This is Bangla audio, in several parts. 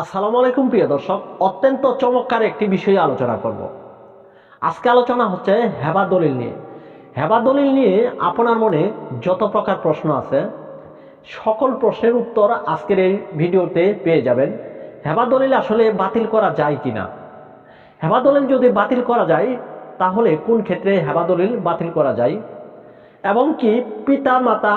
আসসালামু আলাইকুম, প্রিয় দর্শক। অত্যন্ত চমৎকার একটি বিষয়ে আলোচনা করব। আজকে আলোচনা হচ্ছে হেবা দলিল নিয়ে। হেবা দলিল নিয়ে আপনার মনে যত প্রকার প্রশ্ন আছে, সকল প্রশ্নের উত্তর আজকের এই ভিডিওতে পেয়ে যাবেন। হেবা দলিল আসলে বাতিল করা যায় কি না হেবা দলিল যদি বাতিল করা যায়, তাহলে কোন ক্ষেত্রে হেবা দলিল বাতিল করা যায়? এবং কি পিতা মাতা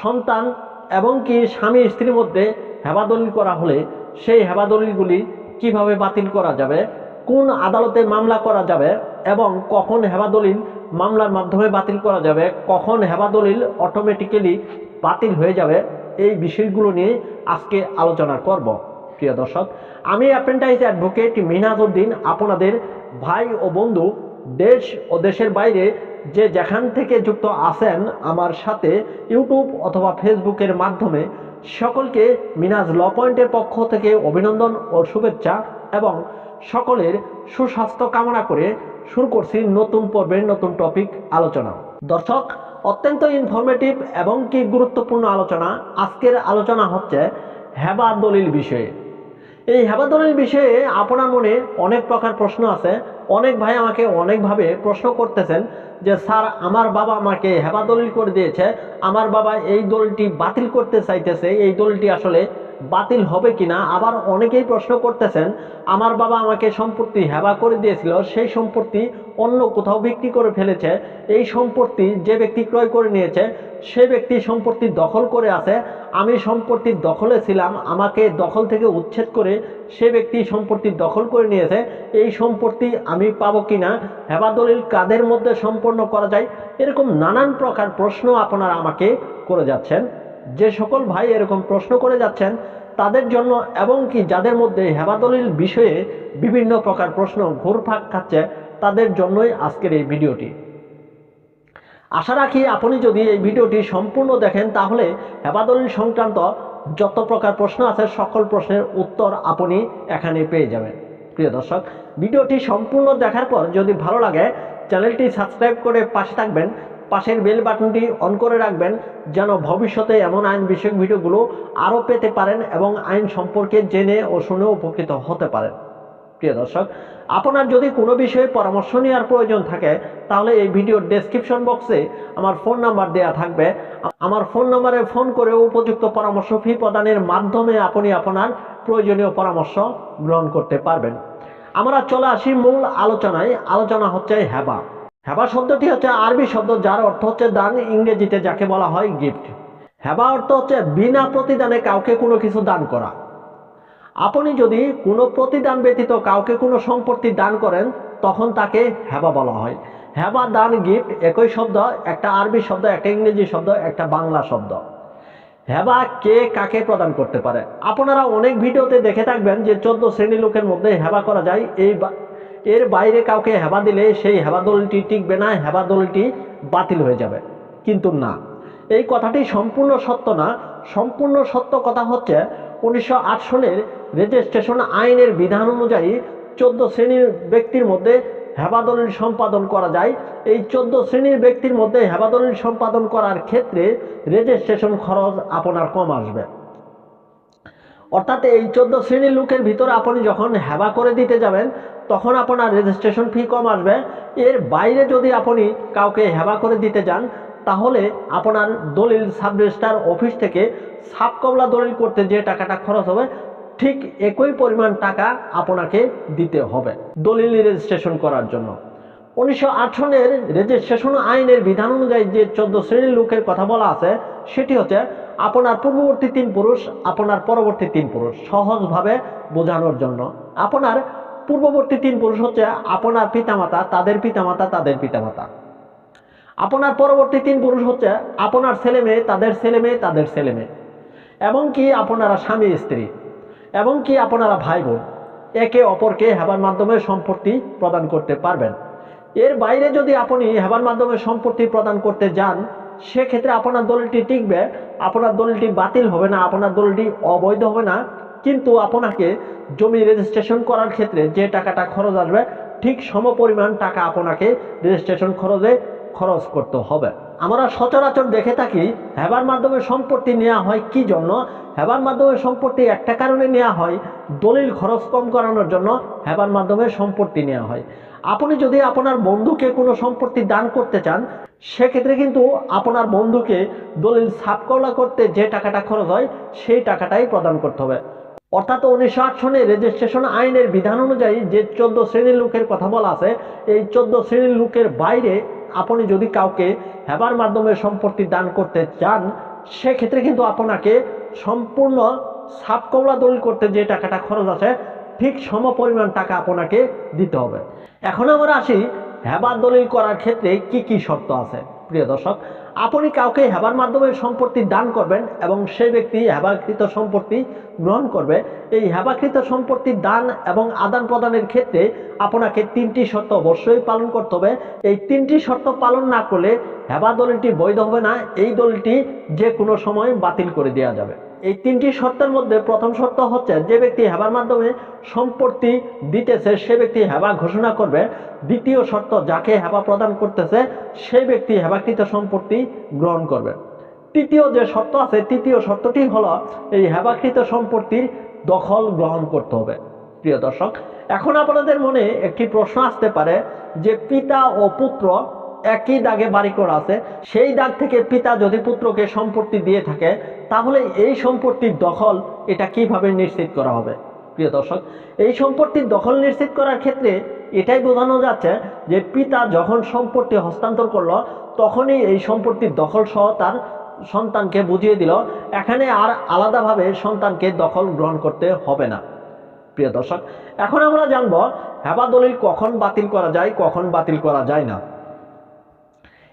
সন্তান এবং কি স্বামী স্ত্রীর মধ্যে হেবাদলিল করা হলে সেই হেবাদলিলগুলি কীভাবে বাতিল করা যাবে? কোন আদালতে মামলা করা যাবে? এবং কখন হেবাদলিল মামলার মাধ্যমে বাতিল করা যাবে? কখন হেবাদলিল অটোমেটিক্যালি বাতিল হয়ে যাবে? এই বিষয়গুলো নিয়ে আজকে আলোচনা করব। প্রিয় দর্শক, আমি অ্যাপ্রেন্টাইজ অ্যাডভোকেট মিনাজ মিনাজউদ্দিন, আপনাদের ভাই ও বন্ধু দেশ ও দেশের বাইরে যে যেখান থেকে যুক্ত আছেন আমার সাথে ইউটিউব অথবা ফেসবুকের মাধ্যমে, সকলকে মিনাজ ল পয়েন্টের পক্ষ থেকে অভিনন্দন ও শুভেচ্ছা এবং সকলের সুস্বাস্থ্য কামনা করে শুরু করছি নতুন পর্বের নতুন টপিক আলোচনা। দর্শক, অত্যন্ত ইনফরমেটিভ এবং কি গুরুত্বপূর্ণ আলোচনা? আজকের আলোচনা হচ্ছে হেবা দলিল বিষয়ে। এই হেবাদলিল বিষয়ে আপনার মনে অনেক প্রকার প্রশ্ন আছে। অনেক ভাই আমাকে অনেকভাবে প্রশ্ন করতেছেন যে, স্যার, আমার বাবা আমাকে হেবাদলিল করে দিয়েছে। আমার বাবা এই দলটি বাতিল করতে চাইতেছে। এই দলটি আসলে বাতিল হবে কিনা? আবার অনেকেই প্রশ্ন করতেছেন, আমার বাবা আমাকে সম্পত্তি হেবা করে দিয়েছিল, সেই সম্পত্তি অন্য কোথাও বিক্রি করে ফেলেছে। এই সম্পত্তি যে ব্যক্তি ক্রয় করে নিয়েছে, সে ব্যক্তি সম্পত্তি দখল করে আছে। আমি সম্পত্তির দখলে ছিলাম, আমাকে দখল থেকে উচ্ছেদ করে সে ব্যক্তি সম্পত্তি দখল করে নিয়েছে, এই সম্পত্তি আমি পাবো কিনা? হেবাদলিল কাদের মধ্যে সম্পন্ন করা যায়? এরকম নানান প্রকার প্রশ্ন আপনারা আমাকে করে যাচ্ছেন। যে সকল ভাই এরকম প্রশ্ন করে যাচ্ছেন, তাদের জন্য এবং কি যাদের মধ্যে হেবাদলিল বিষয়ে বিভিন্ন প্রকার প্রশ্ন ঘুরপাক খাচ্ছে, তাদের জন্যই আজকের এই ভিডিওটি। আশা রাখি আপনি যদি এই ভিডিওটি সম্পূর্ণ দেখেন, তাহলে হেবাদলিল সংক্রান্ত যত প্রকার প্রশ্ন আছে, সকল প্রশ্নের উত্তর আপনি এখানে পেয়ে যাবেন। প্রিয় দর্শক, ভিডিওটি সম্পূর্ণ দেখার পর যদি ভালো লাগে, চ্যানেলটি সাবস্ক্রাইব করে পাশে থাকবেন, পাশের বেল বাটনটি অন করে রাখবেন, যেন ভবিষ্যতে এমন আইন বিষয়ক ভিডিওগুলো আরও পেতে পারেন এবং আইন সম্পর্কে জেনে ও শুনে উপকৃত হতে পারেন। প্রিয় দর্শক আপনার যদি কোনো বিষয়ে পরামর্শ নেওয়ার প্রয়োজন থাকে, তাহলে এই ভিডিওর ডেসক্রিপশন বক্সে আমার ফোন নাম্বার দেওয়া থাকবে। আমার ফোন নাম্বারে ফোন করে উপযুক্ত পরামর্শ ফি প্রদানের মাধ্যমে আপনি আপনার প্রয়োজনীয় পরামর্শ গ্রহণ করতে পারবেন। আমরা চলে আসি মূল আলোচনায়। আলোচনা হচ্ছে হেবা হেবা শব্দটি হচ্ছে আরবি শব্দ, যার অর্থ হচ্ছে দান, ইংরেজিতে যাকে বলা হয় গিফট হেবা অর্থ হচ্ছে বিনা প্রতিদানে কাউকে কোনো কিছু দান করা। আপনি যদি কোনো প্রতিদান ব্যতীত কাউকে কোনো সম্পত্তি দান করেন, তখন তাকে হেবা বলা হয়। হেবা, দান, গিফট একই শব্দ, একটা আরবি শব্দ, একটা ইংরেজি শব্দ, একটা বাংলা শব্দ। হেবা কে কাকে প্রদান করতে পারে? আপনারা অনেক ভিডিওতে দেখে থাকবেন যে চোদ্দ শ্রেণি লোকের মধ্যে হেবা করা যায়। এই এর বাইরে কাউকে হেবা দিলে সেই হেবা দলটি টিকবে না, হেবা দলটি বাতিল হয়ে যাবে। কিন্তু না। এই কথাটি সম্পূর্ণ সত্য না। সম্পূর্ণ সত্য কথা হচ্ছে উনিশশো সনের রেজিস্ট্রেশন আইনের বিধান অনুযায়ী চোদ্দ শ্রেণির ব্যক্তির মধ্যে হেবাদলিল সম্পাদন করা যায়। এই চোদ্দ শ্রেণির ব্যক্তির মধ্যে হেবাদলিল সম্পাদন করার ক্ষেত্রে রেজিস্ট্রেশন খরচ আপনার কম আসবে। অর্থাৎ এই চোদ্দ শ্রেণির লোকের ভিতরে আপনি যখন হেবা করে দিতে যাবেন, তখন আপনার রেজিস্ট্রেশন ফি কম আসবে। এর বাইরে যদি আপনি কাউকে হেবা করে দিতে যান তাহলে আপনার দলিল সাব রেজিস্ট্রার অফিস থেকে সাব কমলা দলিল করতে যে টাকাটা খরচ হবে, ঠিক একই পরিমাণ টাকা আপনাকে দিতে হবে দলিল রেজিস্ট্রেশন করার জন্য। উনিশশো আট সনের রেজিস্ট্রেশন আইনের বিধান অনুযায়ী যে চোদ্দ শ্রেণির লোকের কথা বলা আছে, সেটি হচ্ছে আপনার পূর্ববর্তী তিন পুরুষ, আপনার পরবর্তী তিন পুরুষ, সহজভাবে বোঝানোর জন্য। আপনার পূর্ববর্তী তিন পুরুষ হচ্ছে আপনার পিতামাতা, তাদের পিতামাতা তাদের পিতামাতা। আপনার পরবর্তী তিন পুরুষ হচ্ছে আপনার ছেলে মেয়ে, তাদের ছেলে মেয়ে, তাদের ছেলে মেয়ে। এবং কি আপনারা স্বামী, স্ত্রী। এবং কি আপনারা ভাই বোন। একে অপরকে হেবার মাধ্যমে সম্পত্তি প্রদান করতে পারবেন। এর বাইরে যদি আপনি হেবার মাধ্যমে সম্পত্তি প্রদান করতে যান, সেক্ষেত্রে আপনার দলটি টিকবে, আপনার দলটি বাতিল হবে না, আপনার দলটি অবৈধ হবে না। কিন্তু আপনাকে জমি রেজিস্ট্রেশন করার ক্ষেত্রে যে টাকাটা খরচ আসবে, ঠিক সমপরিমাণ টাকা আপনাকে রেজিস্ট্রেশন খরচে খরচ করতে হবে। আমরা সচরাচর দেখে থাকি, হেবার মাধ্যমে সম্পত্তি নেওয়া হয় কি জন্য? হেবার মাধ্যমে সম্পত্তি একটা কারণে নেওয়া হয়, দলিল খরচ কম করানোর জন্য হেবার মাধ্যমে সম্পত্তি নেওয়া হয়। আপনি যদি আপনার বন্ধুকে কোনো সম্পত্তি দান করতে চান, সেক্ষেত্রে কিন্তু আপনার বন্ধুকে দলিল সাবকলা করতে যে টাকাটা খরচ হয়, সেই টাকাটাই প্রদান করতে হবে। অর্থাৎ উনিশশো আট সনে রেজিস্ট্রেশন আইনের বিধান অনুযায়ী যে চোদ্দ শ্রেণির লোকের কথা বলা আছে, এই চোদ্দ শ্রেণির লোকের বাইরে আপনি যদি কাউকে হেবার মাধ্যমে সম্পত্তি দান করতে চান, সেক্ষেত্রে কিন্তু আপনাকে সম্পূর্ণ সাবকমলা দলিল করতে যে টাকাটা খরচ আছে, ঠিক সম পরিমাণ টাকা আপনাকে দিতে হবে। এখন আমরা আসি হেবার দলিল করার ক্ষেত্রে কি কি শর্ত আছে? প্রিয় দর্শক আপনি কাউকে হেবার মাধ্যমে সম্পত্তি দান করবেন এবং সেই ব্যক্তি হেবাকৃত সম্পত্তি গ্রহণ করবে, এই হেবাকৃত সম্পত্তি দান এবং আদান প্রদানের ক্ষেত্রে আপনাকে তিনটি শর্ত অবশ্যই পালন করতে হবে। এই তিনটি শর্ত পালন না করলে হেবা দলিলটি বৈধ হবে না। এই দলিলটি যে কোনো সময় বাতিল করে দেওয়া যাবে। এই তিনটি শর্তের মধ্যে প্রথম শর্ত হচ্ছে যে ব্যক্তি হেবার মাধ্যমে সম্পত্তি দিতেছে, সে ব্যক্তি হেবা ঘোষণা করবে। দ্বিতীয় শর্ত, যাকে হেবা প্রদান করতেছে সেই ব্যক্তি হেবাকৃত সম্পত্তি গ্রহণ করবে। তৃতীয় যে শর্ত আছে, তৃতীয় শর্তটি হলো এই হেবাকৃত সম্পত্তির দখল গ্রহণ করতে হবে। প্রিয় দর্শক, এখন আপনাদের মনে একটি প্রশ্ন আসতে পারে যে পিতা ও পুত্র একই দাগে বাড়ি করা আছে, সেই দাগ থেকে পিতা যদি পুত্রকে সম্পত্তি দিয়ে থাকে, তাহলে এই সম্পত্তির দখল এটা কীভাবে নিশ্চিত করা হবে? প্রিয় দর্শক, এই সম্পত্তির দখল নিশ্চিত করার ক্ষেত্রে এটাই বোঝানো যাচ্ছে যে পিতা যখন সম্পত্তি হস্তান্তর করল, তখনই এই সম্পত্তির দখল সহ তার সন্তানকে বুঝিয়ে দিল। এখানে আর আলাদাভাবে সন্তানকে দখল গ্রহণ করতে হবে না। প্রিয় দর্শক, এখন আমরা জানব, হেবা দলিল কখন বাতিল করা যায়, কখন বাতিল করা যায় না।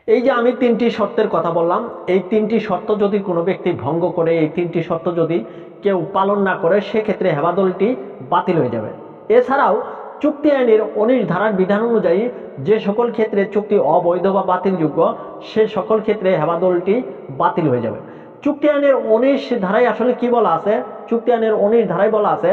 এই যে আমি তিনটি শর্তের কথা বললাম, এই তিনটি শর্ত যদি কোনো ব্যক্তি ভঙ্গ করে, এই তিনটি শর্ত যদি কেউ পালন না করে, সেক্ষেত্রে হেবাদলটি বাতিল হয়ে যাবে। এছাড়াও চুক্তি আইনের উনিশ ধারার বিধান অনুযায়ী যে সকল ক্ষেত্রে চুক্তি অবৈধ বা বাতিলযোগ্য, সে সকল ক্ষেত্রে হেবাদলটি বাতিল হয়ে যাবে। চুক্তি আইনের উনিশ ধারায় আসলে কি বলা আছে? চুক্তি আইনের উনিশ ধারায় বলা আছে,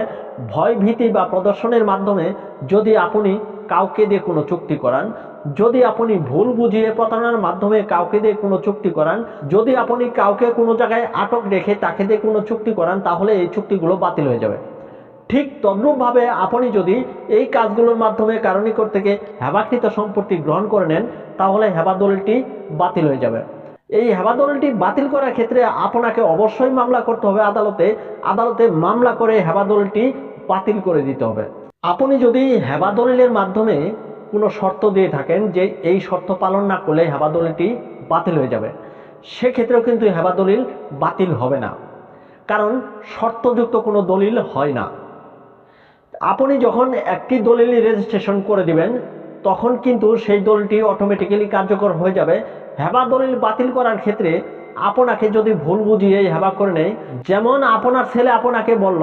ভয় ভীতি বা প্রদর্শনের মাধ্যমে যদি আপনি কাউকে দিয়ে কোনো চুক্তি করান যদি আপনি ভুল বুঝিয়ে প্রতারণার মাধ্যমে কাউকে দিয়ে কোনো চুক্তি করান, যদি আপনি কাউকে কোনো জায়গায় আটক রেখে তাকে দিয়ে কোনো চুক্তি করান, তাহলে এই চুক্তিগুলো বাতিল হয়ে যাবে। ঠিক তদ্রূপভাবে আপনি যদি এই কাজগুলোর মাধ্যমে কারণিকর থেকে হেবাকৃত সম্পত্তি গ্রহণ করে নেন, তাহলে হেবাদলটি বাতিল হয়ে যাবে। এই হেবাদলটি বাতিল করার ক্ষেত্রে আপনাকে অবশ্যই মামলা করতে হবে আদালতে। আদালতে মামলা করে হেবাদলটি বাতিল করে দিতে হবে। আপনি যদি হেবাদলিলের মাধ্যমে কোনো শর্ত দিয়ে থাকেন যে এই শর্ত পালন না করলে হেবাদলিলটি বাতিল হয়ে যাবে। সেক্ষেত্রেও কিন্তু হেবাদলিল বাতিল হবে না। কারণ শর্তযুক্ত কোনো দলিল হয় না। আপনি যখন একটি দলিল রেজিস্ট্রেশন করে দিবেন, তখন কিন্তু সেই দলটি অটোমেটিক্যালি কার্যকর হয়ে যাবে। হেবা দলিল বাতিল করার ক্ষেত্রে আপনাকে যদি ভুল বুঝিয়ে হেবা করে নেয়, যেমন আপনার ছেলে আপনাকে বলল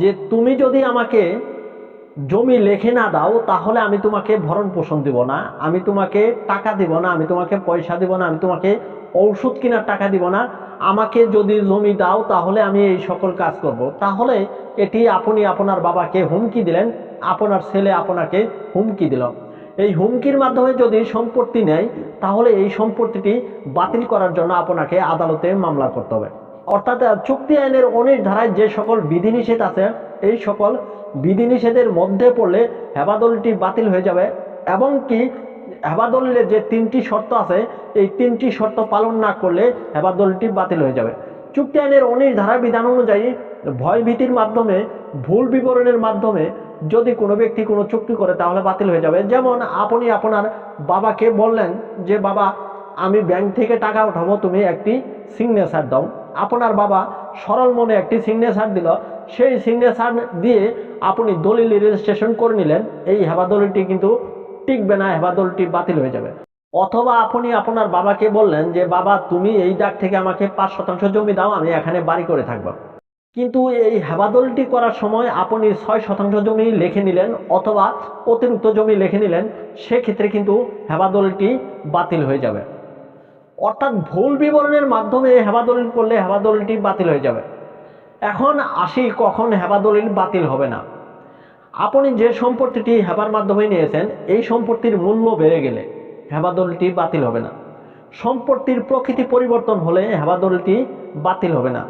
যে, তুমি যদি আমাকে জমি লেখে না দাও, তাহলে আমি তোমাকে ভরণ পোষণ দিব না, আমি তোমাকে টাকা দিব না, আমি তোমাকে পয়সা দিব না, আমি তোমাকে ঔষধ কেনার টাকা দিব না, আমাকে যদি জমি দাও, তাহলে আমি এই সকল কাজ করব। তাহলে এটি আপনি আপনার বাবাকে হুমকি দিলেন, আপনার ছেলে আপনাকে হুমকি দিল এই হুমকির মাধ্যমে যদি সম্পত্তি নেয়, তাহলে এই সম্পত্তিটি বাতিল করার জন্য আপনাকে আদালতে মামলা করতে হবে অর্থাৎ চুক্তি আইনের অনেক ধারায় যে সকল বিধিনিষেধ আছে, এই সকল বিধিনিষেধের মধ্যে পড়লে হেবাদলটি বাতিল হয়ে যাবে এবং কি হেবাদলের যে তিনটি শর্ত আছে, এই তিনটি শর্ত পালন না করলে হেবাদলটি বাতিল হয়ে যাবে। চুক্তি আইনের উনিশ ধারা বিধান অনুযায়ী ভয়ভীতির মাধ্যমে, ভুল বিবরণের মাধ্যমে যদি কোনো ব্যক্তি কোনো চুক্তি করে, তাহলে বাতিল হয়ে যাবে। যেমন আপনি আপনার বাবাকে বললেন যে, বাবা, আমি ব্যাংক থেকে টাকা উঠাবো, তুমি একটি সিগনেচার দাও। আপনার বাবা সরল মনে একটি সিগনেচার দিল। সেই সিগনেচার দিয়ে আপনি দলিল রেজিস্ট্রেশন করে নিলেন। এই হেবাদলিটি কিন্তু টিকবে না হেবাদলটি বাতিল হয়ে যাবে। অথবা আপনি আপনার বাবাকে বললেন যে, বাবা, তুমি এই দাগ থেকে আমাকে পাঁচ শতাংশ জমি দাও, আমি এখানে বাড়ি করে থাকব। কিন্তু এই হেবাদলটি করার সময় আপনি ছয় শতাংশ জমি লিখে নিলেন অথবা অতিরিক্ত জমি লিখে নিলেন, সেক্ষেত্রে কিন্তু হেবাদলটি বাতিল হয়ে যাবে। অর্থাৎ ভুল বিবরণের মাধ্যমে হেবাদলিল করলে হেবাদলিলটি বাতিল হয়ে যাবে। এখন আসি কখন হেবাদলিল বাতিল হবে না। আপনি যে সম্পত্তিটি হেবার মাধ্যমে নিয়েছেন, এই সম্পত্তির মূল্য বেড়ে গেলে হেবাদলটি বাতিল হবে না। সম্পত্তির প্রকৃতি পরিবর্তন হলে হেবা দলিলটি বাতিল হবে না।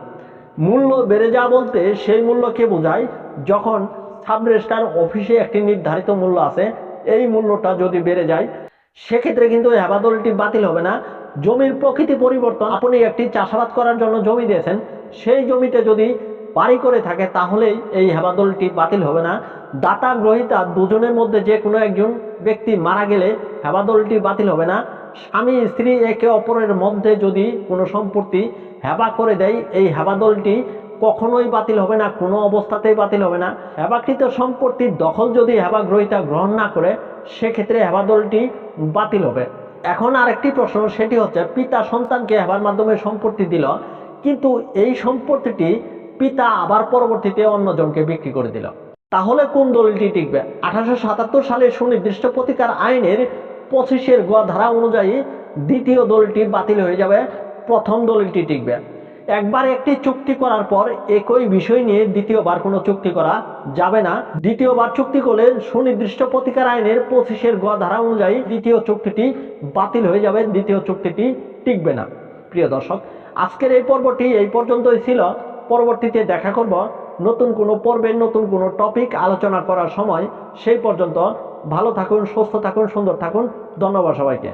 মূল্য বেড়ে যাওয়া বলতে সেই মূল্যকে বোঝায়? যখন সাব রেজিস্ট্রার অফিসে একটি নির্ধারিত মূল্য আছে, এই মূল্যটা যদি বেড়ে যায়, সেক্ষেত্রে কিন্তু হেবাদলটি বাতিল হবে না। জমির প্রকৃতি পরিবর্তন, আপনি একটি চাষাবাদ করার জন্য জমি দিয়েছেন, সেই জমিতে যদি বাড়ি করে থাকে, তাহলেই এই হেবাদলটি বাতিল হবে না। দাতা গ্রহিতা দুজনের মধ্যে যে কোনো একজন ব্যক্তি মারা গেলে হেবাদলটি বাতিল হবে না। স্বামী, স্ত্রী, একে অপরের মধ্যে যদি কোনো সম্পত্তি হেবা করে দেয়, এই হেবাদলটি কখনোই বাতিল হবে না, কোনো অবস্থাতেই বাতিল হবে না। হেবাকৃত সম্পত্তির দখল যদি হেবা গ্রহিতা গ্রহণ না করে, সেক্ষেত্রে হেবাদলটি বাতিল হবে। এখন আরেকটি প্রশ্ন, সেটি হচ্ছে, পিতা সন্তানকে হেবার মাধ্যমে সম্পত্তি দিল, কিন্তু এই সম্পত্তিটি পিতা আবার পরবর্তীতে অন্যজনকে বিক্রি করে দিল। তাহলে কোন দলিলটি টিকবে? আঠারোশো সাতাত্তর সালে সুনির্দিষ্ট প্রতিকার আইনের পঁচিশের গ ধারা অনুযায়ী দ্বিতীয় দলটি বাতিল হয়ে যাবে, প্রথম দলিলটি টিকবে। একবার একটি চুক্তি করার পর একই বিষয় নিয়ে দ্বিতীয়বার কোনো চুক্তি করা যাবে না। দ্বিতীয়বার চুক্তি করলে সুনির্দিষ্ট প্রতিকার আইনের পঁচিশের গ ধারা অনুযায়ী দ্বিতীয় চুক্তিটি বাতিল হয়ে যাবে, দ্বিতীয় চুক্তিটি টিকবে না। প্রিয় দর্শক, আজকের এই পর্বটি এই পর্যন্তই ছিল। পরবর্তীতে দেখা করব নতুন কোনো পর্বে নতুন কোনো টপিক আলোচনা করার সময়। সেই পর্যন্ত ভালো থাকুন, সুস্থ থাকুন, সুন্দর থাকুন। ধন্যবাদ সবাইকে।